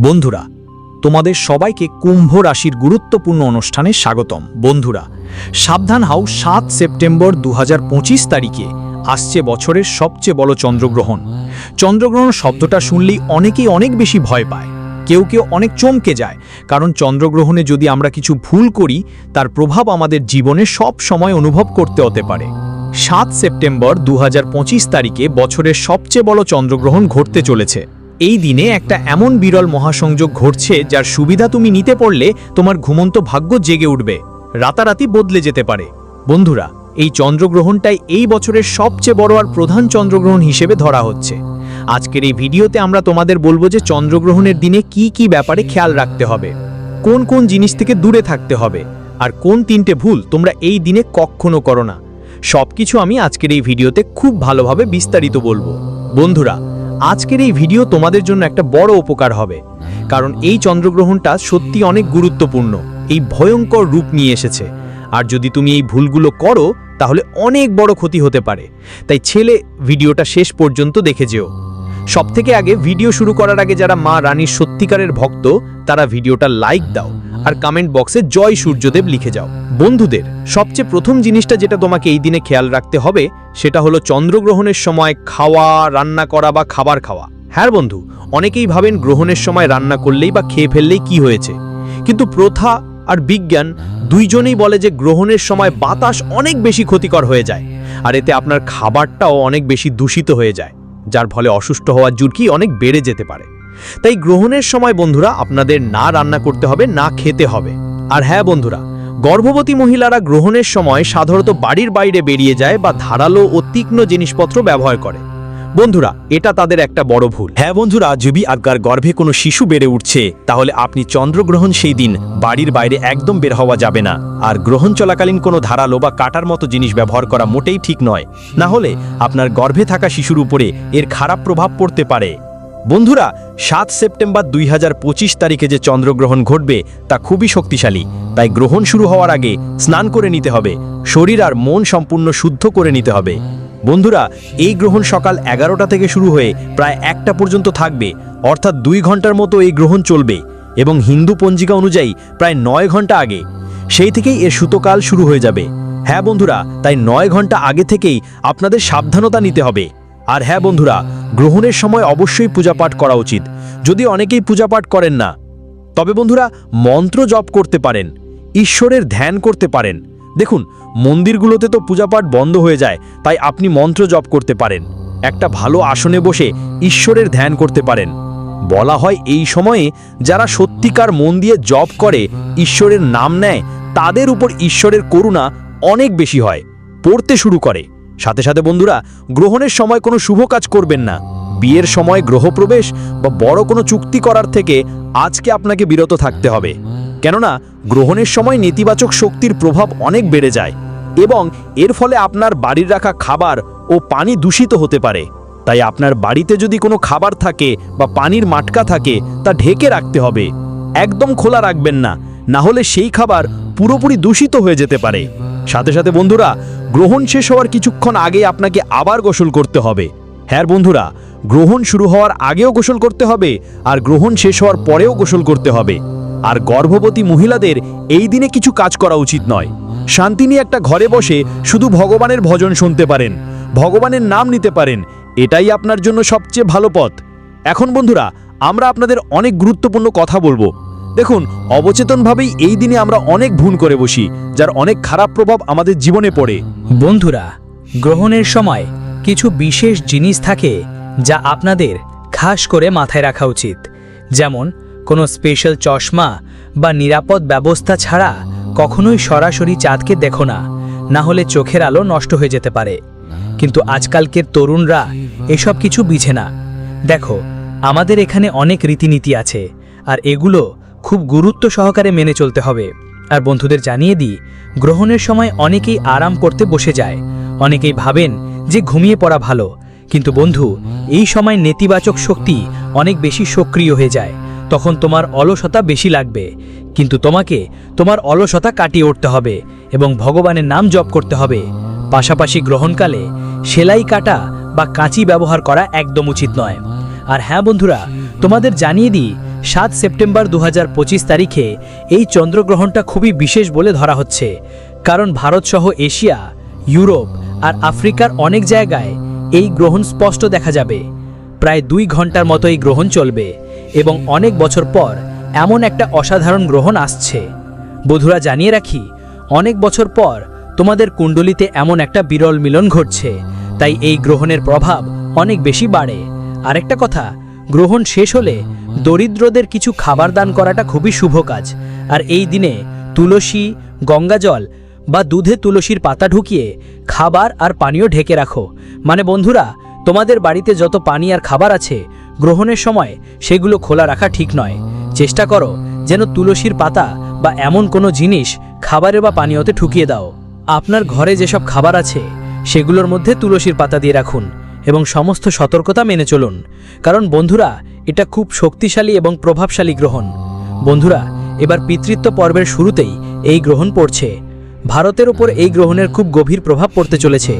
বন্ধুরা, তোমাদের সবাইকে কুম্ভ রাশির গুরুত্বপূর্ণ অনুষ্ঠানে স্বাগতম। বন্ধুরা, সাবধান হাও, সাত সেপ্টেম্বর দু হাজার পঁচিশ তারিখে আসছে বছরের সবচেয়ে বড় চন্দ্রগ্রহণ। চন্দ্রগ্রহণ শব্দটা শুনলেই অনেকেই অনেক বেশি ভয় পায়। কেউ কেউ অনেক চমকে যায়, কারণ চন্দ্রগ্রহণে যদি আমরা কিছু ভুল করি, তার প্রভাব আমাদের জীবনে সব সময় অনুভব করতে হতে পারে। সাত সেপ্টেম্বর দু হাজার পঁচিশ তারিখে বছরের সবচেয়ে বড় চন্দ্রগ্রহণ ঘটতে চলেছে। এই দিনে একটা এমন বিরল মহাসংযোগ ঘটছে যার সুবিধা তুমি নিতে পড়লে তোমার ঘুমন্ত ভাগ্য জেগে উঠবে। রাতারাতি বদলে যেতে পারে। বন্ধুরা, এই চন্দ্রগ্রহণটাই এই বছরের সবচেয়ে বড় আর প্রধান চন্দ্রগ্রহণ হিসেবে ধরা হচ্ছে। আজকের এই ভিডিওতে আমরা তোমাদের বলব যে চন্দ্রগ্রহণের দিনে কি কি ব্যাপারে খেয়াল রাখতে হবে, কোন কোন জিনিস থেকে দূরে থাকতে হবে, আর কোন তিনটে ভুল তোমরা এই দিনে কখনো করো না। সবকিছু আমি আজকের এই ভিডিওতে খুব ভালোভাবে বিস্তারিত বলব। বন্ধুরা আজকের এই ভিডিও তোমাদের জন্য একটা বড় উপকার হবে। কারণ এই চন্দ্রগ্রহণটা সত্যি অনেক গুরুত্বপূর্ণ। এই ভয়ঙ্কর রূপ নিয়ে এসেছে। আর যদি তুমি এই ভুলগুলো করো, তাহলে অনেক বড় ক্ষতি হতে পারে। তাই ছেলে, ভিডিওটা শেষ পর্যন্ত দেখে যেও। সবথেকে আগে ভিডিও শুরু করার আগে যারা মা রানীর সত্যিকারের ভক্ত, তারা ভিডিওটা লাইক দাও। আর কমেন্ট বক্সে জয় সূর্যদেব লিখে যাও। বন্ধুদের, সবচেয়ে প্রথম জিনিসটা যেটা তোমাকে এই দিনে খেয়াল রাখতে হবে, সেটা হলো চন্দ্রগ্রহণের সময় খাওয়া, রান্না করা বা খাবার খাওয়া। হ্যাঁ বন্ধু, অনেকেই ভাবেন গ্রহণের সময় রান্না করলেই বা খেয়ে ফেললেই কি হয়েছে। কিন্তু প্রথা আর বিজ্ঞান দুইজনেই বলে যে গ্রহণের সময় বাতাস অনেক বেশি ক্ষতিকর হয়ে যায়, আর এতে আপনার খাবারটাও অনেক বেশি দূষিত হয়ে যায়, যার ফলে অসুস্থ হওয়ার ঝুঁকি অনেক বেড়ে যেতে পারে। তাই গ্রহণের সময় বন্ধুরা আপনাদের না রান্না করতে হবে, না খেতে হবে। আর হ্যাঁ বন্ধুরা, গর্ভবতী মহিলারা গ্রহণের সময় সাধারণত বাড়ির বাইরে বেরিয়ে যায় বা ধারালো ও তীক্ষ্ণ জিনিসপত্র ব্যবহার করে। বন্ধুরা, এটা তাদের একটা বড় ভুল। হ্যাঁ বন্ধুরা, যদি আপনার গর্ভে কোনো শিশু বেড়ে উঠছে, তাহলে আপনি চন্দ্রগ্রহণ সেই দিন বাড়ির বাইরে একদম বের হওয়া যাবে না। আর গ্রহণ চলাকালীন কোনো ধারালো বা কাটার মতো জিনিস ব্যবহার করা মোটেই ঠিক নয়। না হলে আপনার গর্ভে থাকা শিশুর উপরে এর খারাপ প্রভাব পড়তে পারে। বন্ধুরা, সাত সেপ্টেম্বর দুই হাজার পঁচিশ তারিখে যে চন্দ্রগ্রহণ ঘটবে, তা খুবই শক্তিশালী। তাই গ্রহণ শুরু হওয়ার আগে স্নান করে নিতে হবে। শরীর আর মন সম্পূর্ণ শুদ্ধ করে নিতে হবে। বন্ধুরা, এই গ্রহণ সকাল এগারোটা থেকে শুরু হয়ে প্রায় একটা পর্যন্ত থাকবে। অর্থাৎ দুই ঘণ্টার মতো এই গ্রহণ চলবে এবং হিন্দু পঞ্জিকা অনুযায়ী প্রায় নয় ঘণ্টা আগে। সেই থেকেই এর সুতোকাল শুরু হয়ে যাবে। হ্যাঁ বন্ধুরা, তাই নয় ঘণ্টা আগে থেকেই আপনাদের সাবধানতা নিতে হবে। আর হ্যাঁ বন্ধুরা, গ্রহণের সময় অবশ্যই পূজাপাঠ করা উচিত। যদি অনেকেই পূজাপাঠ করেন না, তবে বন্ধুরা, মন্ত্র জপ করতে পারেন, ঈশ্বরের ধ্যান করতে পারেন। দেখুন, মন্দিরগুলোতে তো পূজাপাঠ বন্ধ হয়ে যায়, তাই আপনি মন্ত্র জপ করতে পারেন। একটা ভালো আসনে বসে ঈশ্বরের ধ্যান করতে পারেন। বলা হয় এই সময়ে, যারা সত্যিকার মন দিয়ে জপ করে, ঈশ্বরের নাম নেয়, তাদের উপর ঈশ্বরের করুণা অনেক বেশি হয়। পড়তে শুরু করে। সাথে সাথে বন্ধুরা, গ্রহণের সময় কোনো শুভ কাজ করবেন না। বিয়ের সময় গ্রহপ্রবেশ বা বড় কোনো চুক্তি করার থেকে আজকে আপনাকে বিরত থাকতে হবে। কেননা, গ্রহণের সময় নেতিবাচক শক্তির প্রভাব অনেক বেড়ে যায় এবং এর ফলে আপনার বাড়ির রাখা খাবার ও পানি দূষিত হতে পারে। তাই আপনার বাড়িতে যদি কোনো খাবার থাকে বা পানির মাটকা থাকে, তা ঢেকে রাখতে হবে। একদম খোলা রাখবেন না না হলে সেই খাবার পুরোপুরি দূষিত হয়ে যেতে পারে। সাথে সাথে বন্ধুরা, গ্রহণ শেষ হওয়ার কিছুক্ষণ আগে আপনাকে আবার গোসল করতে হবে। হ্যাঁ বন্ধুরা, গ্রহণ শুরু হওয়ার আগেও গোসল করতে হবে আর গ্রহণ শেষ হওয়ার পরেও গোসল করতে হবে। আর গর্ভবতী মহিলাদের এই দিনে কিছু কাজ করা উচিত নয়। শান্তি নিয়ে একটা ঘরে বসে শুধু ভগবানের ভজন শুনতে পারেন, ভগবানের নাম নিতে পারেন, এটাই আপনার জন্য সবচেয়ে ভালো পথ। এখন বন্ধুরা, আমরা আপনাদের অনেক গুরুত্বপূর্ণ কথা বলব। দেখুন, অবচেতনভাবেই এই দিনে আমরা অনেক ভুল করে বসি, যার অনেক খারাপ প্রভাব আমাদের জীবনে পড়ে। বন্ধুরা, গ্রহণের সময় কিছু বিশেষ জিনিস থাকে যা আপনাদের খাস করে মাথায় রাখা উচিত। যেমন, কোনো স্পেশাল চশমা বা নিরাপদ ব্যবস্থা ছাড়া কখনোই সরাসরি চাঁদকে দেখো না না হলে চোখের আলো নষ্ট হয়ে যেতে পারে। কিন্তু আজকালকের তরুণরা এসব কিছু বিঝে না। দেখো, আমাদের এখানে অনেক রীতিনীতি আছে, আর এগুলো খুব গুরুত্ব সহকারে মেনে চলতে হবে। আর বন্ধুদের জানিয়ে দিই, গ্রহণের সময় অনেকেই আরাম করতে বসে যায়। অনেকেই ভাবেন যে ঘুমিয়ে পড়া ভালো। কিন্তু বন্ধু, এই সময় নেতিবাচক শক্তি অনেক বেশি সক্রিয় হয়ে যায়। তখন তোমার অলসতা বেশি লাগবে। কিন্তু তোমাকে তোমার অলসতা কাটিয়ে উঠতে হবে এবং ভগবানের নাম জপ করতে হবে। পাশাপাশি গ্রহণকালে সেলাই কাটা বা কাঁচি ব্যবহার করা একদম উচিত নয়। আর হ্যাঁ বন্ধুরা, তোমাদের জানিয়ে দিই সাত সেপ্টেম্বর দু হাজার পঁচিশ তারিখে এই চন্দ্রগ্রহণটা খুবই বিশেষ বলে ধরা হচ্ছে। কারণ ভারতসহ এশিয়া, ইউরোপ আর আফ্রিকার অনেক জায়গায় এই গ্রহণ স্পষ্ট দেখা যাবে। প্রায় দুই ঘণ্টার মতো এই গ্রহণ চলবে এবং অনেক বছর পর এমন একটা অসাধারণ গ্রহণ আসছে। বধুরা জানিয়ে রাখি, অনেক বছর পর তোমাদের কুণ্ডলিতে এমন একটা বিরল মিলন ঘটছে। তাই এই গ্রহণের প্রভাব অনেক বেশি বাড়ে। আরেকটা কথা গ্রহণ শেষ হলে দরিদ্রদের কিছু খাবার দান করাটা খুবই শুভ কাজ। আর এই দিনে তুলসী, গঙ্গাজল বা দুধে তুলসীর পাতা ঢুকিয়ে খাবার আর পানীয় ঢেকে রাখো। মানে বন্ধুরা, তোমাদের বাড়িতে যত পানি আর খাবার আছে, গ্রহণের সময় সেগুলো খোলা রাখা ঠিক নয়। চেষ্টা করো যেন তুলসীর পাতা বা এমন কোনো জিনিস খাবারে বা পানীয়তে ঠুকিয়ে দাও। আপনার ঘরে যেসব খাবার আছে, সেগুলোর মধ্যে তুলসীর পাতা দিয়ে রাখুন। এবং সমস্ত সতর্কতা মেনে চলুন। কারণ বন্ধুরা, এটা খুব শক্তিশালী এবং প্রভাবশালী গ্রহণ। বন্ধুরা, এবার পিতৃত্ব পর্বের শুরুতেই এই গ্রহণ পড়ছে। ভারতের ওপর এই গ্রহণের খুব গভীর প্রভাব পড়তে চলেছে।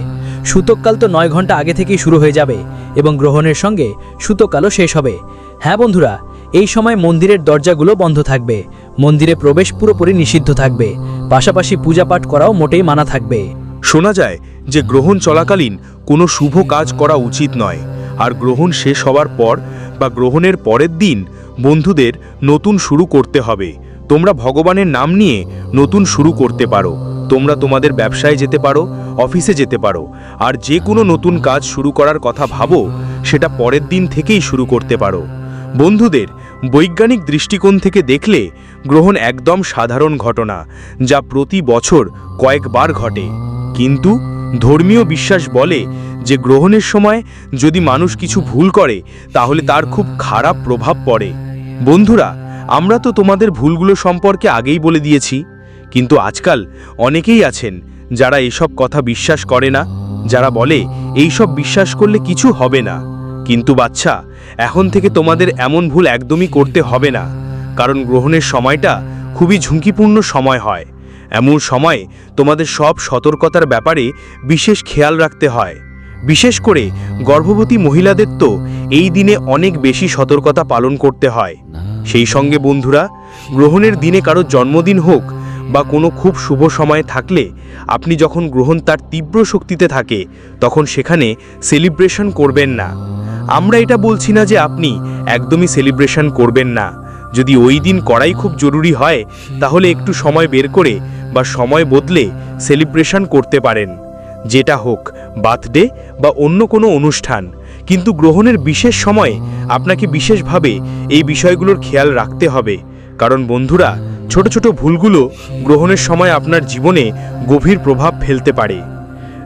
সূতককাল তো নয় ঘণ্টা আগে থেকেই শুরু হয়ে যাবে এবং গ্রহণের সঙ্গে সূতকালও শেষ হবে। হ্যাঁ বন্ধুরা, এই সময় মন্দিরের দরজাগুলো বন্ধ থাকবে। মন্দিরে প্রবেশ পুরোপুরি নিষিদ্ধ থাকবে। পাশাপাশি পূজাপাঠ করাও মোটেই মানা থাকবে। শোনা যায় যে গ্রহণ চলাকালীন কোনো শুভ কাজ করা উচিত নয়, আর গ্রহণ শেষ হওয়ার পর বা গ্রহণের পরের দিন বন্ধুদের নতুন শুরু করতে হবে। তোমরা ভগবানের নাম নিয়ে নতুন শুরু করতে পারো। তোমরা তোমাদের ব্যবসায় যেতে পারো, অফিসে যেতে পারো, আর যে কোনো নতুন কাজ শুরু করার কথা ভাবো, সেটা পরের দিন থেকেই শুরু করতে পারো। বন্ধুদের বৈজ্ঞানিক দৃষ্টিকোণ থেকে দেখলে গ্রহণ একদম সাধারণ ঘটনা, যা প্রতি বছর কয়েকবার ঘটে। কিন্তু ধর্মীয় বিশ্বাস বলে যে গ্রহণের সময় যদি মানুষ কিছু ভুল করে, তাহলে তার খুব খারাপ প্রভাব পড়ে। বন্ধুরা, আমরা তো তোমাদের ভুলগুলো সম্পর্কে আগেই বলে দিয়েছি, কিন্তু আজকাল অনেকেই আছেন যারা এসব কথা বিশ্বাস করে না, যারা বলে এই সব বিশ্বাস করলে কিছু হবে না। কিন্তু বাচ্চা, এখন থেকে তোমাদের এমন ভুল একদমই করতে হবে না, কারণ গ্রহণের সময়টা খুবই ঝুঁকিপূর্ণ সময় হয়। এমন সময় তোমাদের সব সতর্কতার ব্যাপারে বিশেষ খেয়াল রাখতে হয়। বিশেষ করে গর্ভবতী মহিলাদের তো এই দিনে অনেক বেশি সতর্কতা পালন করতে হয়। সেই সঙ্গে বন্ধুরা, গ্রহণের দিনে কারও জন্মদিন হোক বা কোনো খুব শুভ সময় থাকলে আপনি যখন গ্রহণ তার তীব্র শক্তিতে থাকে, তখন সেখানে সেলিব্রেশন করবেন না। আমরা এটা বলছি না যে আপনি একদমই সেলিব্রেশন করবেন না। যদি ওই দিন করাই খুব জরুরি হয়, তাহলে একটু সময় বের করে বা সময় বদলে সেলিব্রেশন করতে পারেন। যেটা হোক, বার্থডে বা অন্য কোনো অনুষ্ঠান। কিন্তু গ্রহণের বিশেষ সময়ে আপনাকে বিশেষভাবে এই বিষয়গুলোর খেয়াল রাখতে হবে। কারণ বন্ধুরা, ছোট ছোট ভুলগুলো গ্রহণের সময় আপনার জীবনে গভীর প্রভাব ফেলতে পারে।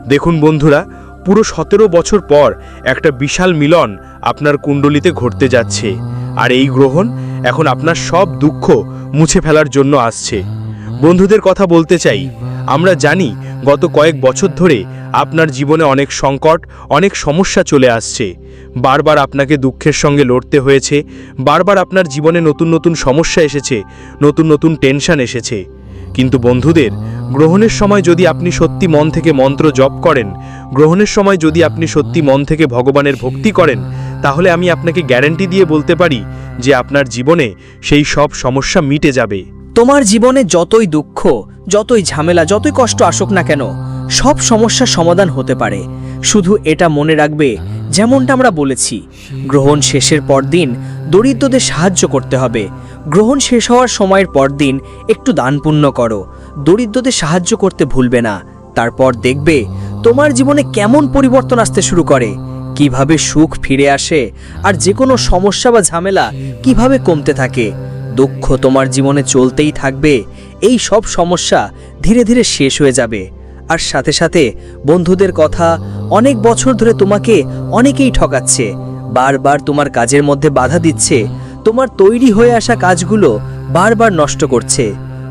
দেখুন বন্ধুরা, পুরো সতেরো বছর পর একটা বিশাল মিলন আপনার কুণ্ডলিতে ঘটতে যাচ্ছে। আর এই গ্রহণ এখন আপনার সব দুঃখ মুছে ফেলার জন্য আসছে। বন্ধুদের কথা বলতে চাই। আমরা জানি, গত কয়েক বছর ধরে আপনার জীবনে অনেক সংকট, অনেক সমস্যা চলে আসছে। বারবার আপনাকে দুঃখের সঙ্গে লড়তে হয়েছে, বারবার আপনার জীবনে নতুন নতুন সমস্যা এসেছে, নতুন নতুন টেনশন এসেছে। কিন্তু বন্ধুদের, গ্রহণের সময় যদি আপনি সত্যি মন থেকে মন্ত্র জপ করেন, গ্রহণের সময় যদি আপনি সত্যি মন থেকে ভগবানের ভক্তি করেন, তাহলে আমি আপনাকে গ্যারান্টি দিয়ে বলতে পারি যে আপনার জীবনে সেই সব সমস্যা মিটে যাবে। তোমার জীবনে যতই দুঃখ, যতই ঝামেলা, যতই কষ্ট আসুক না কেন, সব সমস্যার সমাধান হতে পারে। শুধু এটা মনে রাখবে, যেমনটা আমরা বলেছি, গ্রহণ শেষের পরদিন দরিদ্রদের সাহায্য করতে হবে। গ্রহণ শেষ হওয়ার সময়ের একটু দান পুণ্য করো। দরিদ্রদের সাহায্য করতে ভুলবে না। তারপর দেখবে, তোমার জীবনে কেমন পরিবর্তন আসতে শুরু করে। কীভাবে সুখ ফিরে আসে আর যে কোনো সমস্যা বা ঝামেলা কীভাবে কমতে থাকে। দুঃখ তোমার জীবনে চলতেই থাকবে, এই সব সমস্যা ধীরে ধীরে শেষ হয়ে যাবে। আর সাথে সাথে বন্ধুদের কথা অনেক বছর ধরে তোমাকে অনেকেই ঠকাচ্ছে, বারবার তোমার কাজের মধ্যে বাধা দিচ্ছে, তোমার তৈরি হয়ে আসা কাজগুলো বারবার নষ্ট করছে।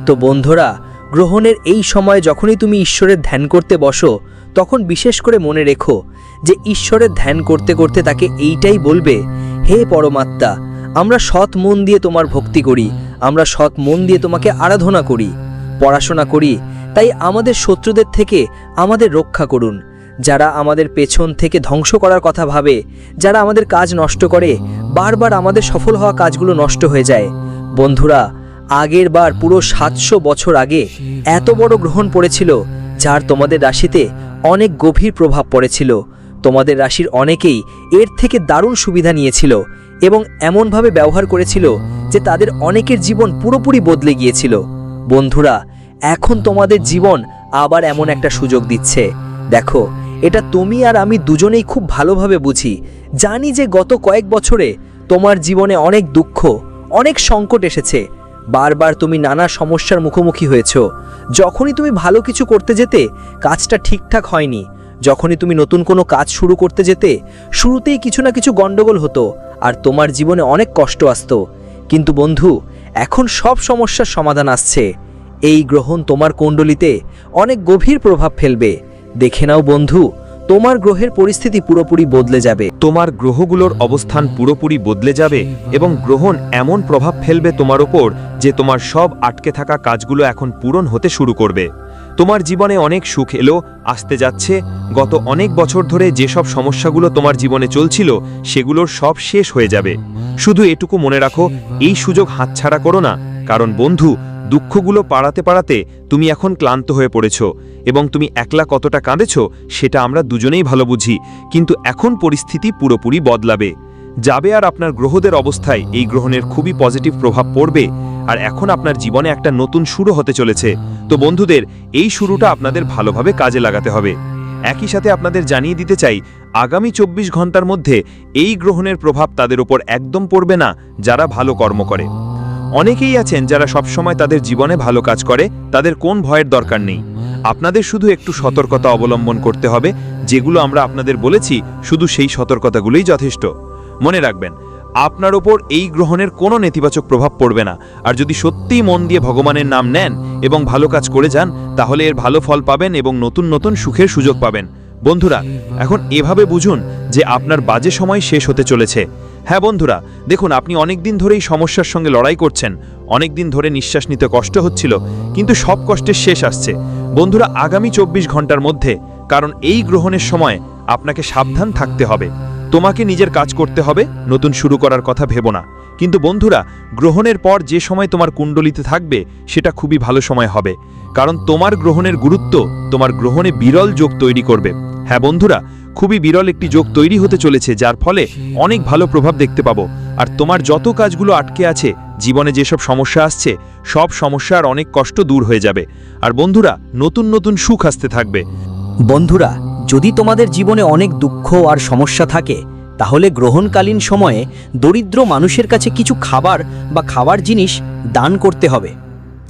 তো বন্ধুরা, গ্রহণের এই সময় যখনই তুমি ঈশ্বরের ধ্যান করতে বসো, তখন বিশেষ করে মনে রেখো যে ঈশ্বরের ধ্যান করতে করতে তাকে এইটাই বলবে, হে পরমাত্মা আমরা সৎ মন দিয়ে তোমার ভক্তি করি, আমরা সৎ মন দিয়ে তোমাকে আরাধনা করি, পড়াশোনা করি, তাই আমাদের শত্রুদের থেকে আমাদের রক্ষা করুন। যারা আমাদের পেছন থেকে ধ্বংস করার কথা ভাবে, যারা আমাদের কাজ নষ্ট করে, বারবার আমাদের সফল হওয়া কাজগুলো নষ্ট হয়ে যায়। বন্ধুরা, আগের বার পুরো সাতশো বছর আগে এত বড় গ্রহণ পড়েছিল, যার তোমাদের রাশিতে অনেক গভীর প্রভাব পড়েছিল। তোমাদের রাশির অনেকেই এর থেকে দারুণ সুবিধা নিয়েছিল। এবং এমনভাবে ব্যবহার করেছিল যে তাদের অনেকের জীবন পুরোপুরি বদলে গিয়েছিল। বন্ধুরা, এখন তোমাদের জীবন আবার এমন একটা সুযোগ দিচ্ছে। দেখো, এটা তুমি আর আমি দুজনেই খুব ভালোভাবে বুঝি। জানি যে গত কয়েক বছরে তোমার জীবনে অনেক দুঃখ, অনেক সংকট এসেছে। বারবার তুমি নানা সমস্যার মুখোমুখি হয়েছ। যখনই তুমি ভালো কিছু করতে যেতে, কাজটা ঠিকঠাক হয়নি। যখনই তুমি নতুন কোনো কাজ শুরু করতে যেতে, শুরুতেই কিছু না কিছু গণ্ডগোল হতো আর তোমার জীবনে অনেক কষ্ট আসতো। কিন্তু বন্ধু, এখন সব সমস্যার সমাধান আসছে। এই গ্রহণ তোমার কুণ্ডলিতে অনেক গভীর প্রভাব ফেলবে। দেখে নাও বন্ধু, তোমার গ্রহের পরিস্থিতি পুরোপুরি বদলে যাবে। তোমার গ্রহগুলোর অবস্থান পুরোপুরি বদলে যাবে এবং গ্রহণ এমন প্রভাব ফেলবে তোমার ওপর যে তোমার সব আটকে থাকা কাজগুলো এখন পূরণ হতে শুরু করবে। তোমার জীবনে অনেক সুখ এলো, আসতে যাচ্ছে। গত অনেক বছর ধরে যেসব সমস্যাগুলো তোমার জীবনে চলছিল, সেগুলোর সব শেষ হয়ে যাবে। শুধু এটুকু মনে রাখো, এই সুযোগ হাতছাড়া করো না। কারণ বন্ধু, দুঃখগুলো পাড়াতে পাড়াতে তুমি এখন ক্লান্ত হয়ে পড়েছো এবং তুমি একলা কতটা কাঁদেছ, সেটা আমরা দুজনেই ভালো বুঝি। কিন্তু এখন পরিস্থিতি পুরোপুরি বদলাবে। যাবে আর আপনার গ্রহদের অবস্থায় এই গ্রহণের খুবই পজিটিভ প্রভাব পড়বে, আর এখন আপনার জীবনে একটা নতুন শুরু হতে চলেছে। তো বন্ধুদের, এই শুরুটা আপনাদের ভালোভাবে কাজে লাগাতে হবে। একই সাথে আপনাদের জানিয়ে দিতে চাই, আগামী চব্বিশ ঘণ্টার মধ্যে এই গ্রহণের প্রভাব তাদের উপর একদম পড়বে না, যারা ভালো কর্ম করে। অনেকেই আছেন যারা সবসময় তাদের জীবনে ভালো কাজ করে, তাদের কোন ভয়ের দরকার নেই। আপনাদের শুধু একটু সতর্কতা অবলম্বন করতে হবে, যেগুলো আমরা আপনাদের বলেছি, শুধু সেই সতর্কতাগুলোই যথেষ্ট। মনে রাখবেন, আপনার ওপর এই গ্রহণের কোনো নেতিবাচক প্রভাব পড়বে না। আর যদি সত্যিই মন দিয়ে ভগবানের নাম নেন এবং ভালো কাজ করে যান, তাহলে এর ভালো ফল পাবেন এবং নতুন নতুন সুখের সুযোগ পাবেন। বন্ধুরা, এখন এভাবে বুঝুন যে আপনার বাজে সময় শেষ হতে চলেছে। হ্যাঁ বন্ধুরা, দেখুন, আপনি অনেক দিন ধরেই সমস্যার সঙ্গে লড়াই করছেন। অনেক দিন ধরে নিঃশ্বাস নিতে কষ্ট হচ্ছিল, কিন্তু সব কষ্টের শেষ আসছে। বন্ধুরা, আগামী চব্বিশ ঘণ্টার মধ্যে, কারণ এই গ্রহণের সময় আপনাকে সাবধান থাকতে হবে। তোমাকে নিজের কাজ করতে হবে, নতুন শুরু করার কথা ভেবো না। কিন্তু বন্ধুরা, গ্রহণের পর যে সময় তোমার কুণ্ডলিতে থাকবে, সেটা খুবই ভালো সময় হবে। কারণ তোমার গ্রহণের গুরুত্ব, তোমার গ্রহণে বিরল যোগ তৈরি করবে। হ্যাঁ বন্ধুরা, খুবই বিরল একটি যোগ তৈরি হতে চলেছে, যার ফলে অনেক ভালো প্রভাব দেখতে পাবো। আর তোমার যত কাজগুলো আটকে আছে, জীবনে যেসব সমস্যা আসছে, সব সমস্যার অনেক কষ্ট দূর হয়ে যাবে। আর বন্ধুরা, নতুন নতুন সুখ আসতে থাকবে। বন্ধুরা যদি তোমাদের জীবনে অনেক দুঃখ আর সমস্যা থাকে, তাহলে গ্রহণকালীন সময়ে দরিদ্র মানুষের কাছে কিছু খাবার বা খাবার জিনিস দান করতে হবে।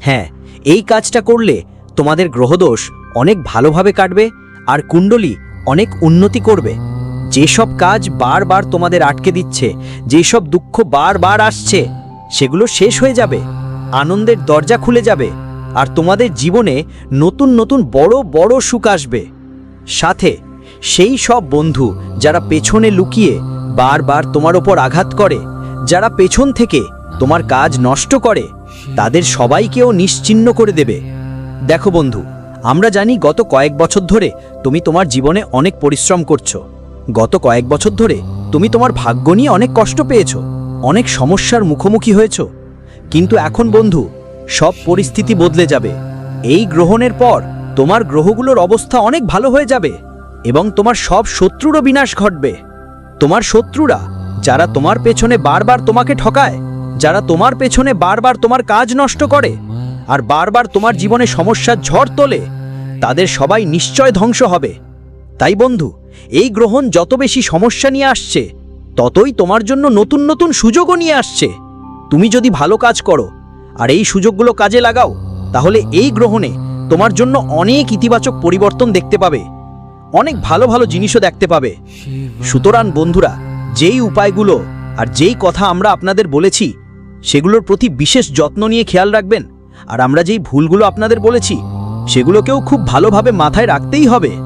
হ্যাঁ এই কাজটা করলে তোমাদের গ্রহদোষ অনেক ভালোভাবে কাটবে আর কুণ্ডলী অনেক উন্নতি করবে। যেসব কাজ বারবার তোমাদের আটকে দিচ্ছে, যেসব দুঃখ বারবার আসছে, সেগুলো শেষ হয়ে যাবে, আনন্দের দরজা খুলে যাবে, আর তোমাদের জীবনে নতুন নতুন বড় বড় সুখ আসবে। সাথে সেই সব বন্ধু যারা পেছনে লুকিয়ে বারবার তোমার ওপর আঘাত করে, যারা পেছন থেকে তোমার কাজ নষ্ট করে, তাদের সবাইকেও নিশ্চিহ্ন করে দেবে। দেখো বন্ধু, আমরা জানি গত কয়েক বছর ধরে তুমি তোমার জীবনে অনেক পরিশ্রম করছ। গত কয়েক বছর ধরে তুমি তোমার ভাগ্য নিয়ে অনেক কষ্ট পেয়েছ, অনেক সমস্যার মুখোমুখি হয়েছ। কিন্তু এখন বন্ধু, সব পরিস্থিতি বদলে যাবে। এই গ্রহণের পর তোমার গ্রহগুলোর অবস্থা অনেক ভালো হয়ে যাবে এবং তোমার সব শত্রুরও বিনাশ ঘটবে। তোমার শত্রুরা, যারা তোমার পেছনে বারবার তোমাকে ঠকায়, যারা তোমার পেছনে বারবার তোমার কাজ নষ্ট করে, আর বারবার তোমার জীবনে সমস্যার ঝড় তোলে, তাদের সবাই নিশ্চয় ধ্বংস হবে। তাই বন্ধু, এই গ্রহণ যত বেশি সমস্যা নিয়ে আসছে, ততই তোমার জন্য নতুন নতুন সুযোগও নিয়ে আসছে। তুমি যদি ভালো কাজ করো, আর এই সুযোগগুলো কাজে লাগাও, তাহলে এই গ্রহণে তোমার জন্য অনেক ইতিবাচক পরিবর্তন দেখতে পাবে। অনেক ভালো ভালো জিনিসও দেখতে পাবে। সুতরাং বন্ধুরা, যেই উপায়গুলো আর যেই কথা আমরা আপনাদের বলেছি, সেগুলোর প্রতি বিশেষ যত্ন নিয়ে খেয়াল রাখবেন। আর আমরা যেই ভুলগুলো আপনাদের বলেছি, সেগুলোকেও খুব ভালোভাবে মাথায় রাখতেই হবে।